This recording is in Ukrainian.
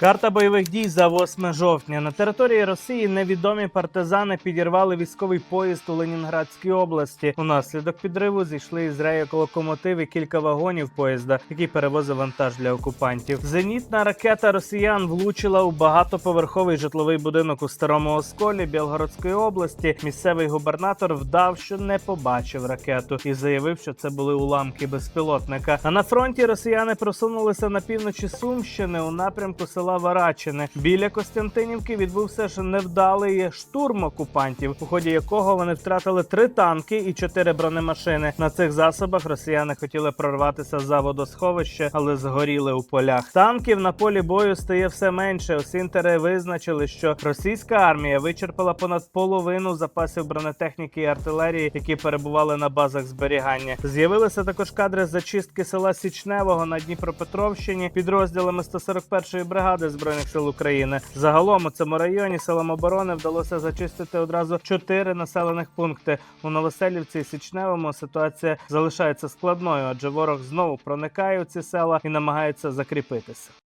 Карта бойових дій за 8 жовтня. На території Росії невідомі партизани підірвали військовий поїзд у Ленінградській області. Унаслідок підриву зійшли із рейок локомотив і кілька вагонів поїзда, який перевозив вантаж для окупантів. Зенітна ракета росіян влучила у багатоповерховий житловий будинок у старому осколі Білгородської області. Місцевий губернатор вдав, що не побачив ракету, і заявив, що це були уламки безпілотника. А на фронті росіяни просунулися на півночі Сумщини у напрямку села Варачине. Біля Костянтинівки відбувся ж невдалий штурм окупантів, у ході якого вони втратили три танки і чотири бронемашини. На цих засобах росіяни хотіли прорватися за водосховище, але згоріли у полях. Танків на полі бою стає все менше. Осінтери визначили, що російська армія вичерпала понад половину запасів бронетехніки і артилерії, які перебували на базах зберігання. З'явилися також кадри зачистки села Січневого на Дніпропетровщині підрозділами 141-ї бригади збройних сил України. Загалом у цьому районі силам оборони вдалося зачистити одразу чотири населених пункти. У Новоселівці і Січневому ситуація залишається складною, адже ворог знову проникає у ці села і намагається закріпитися.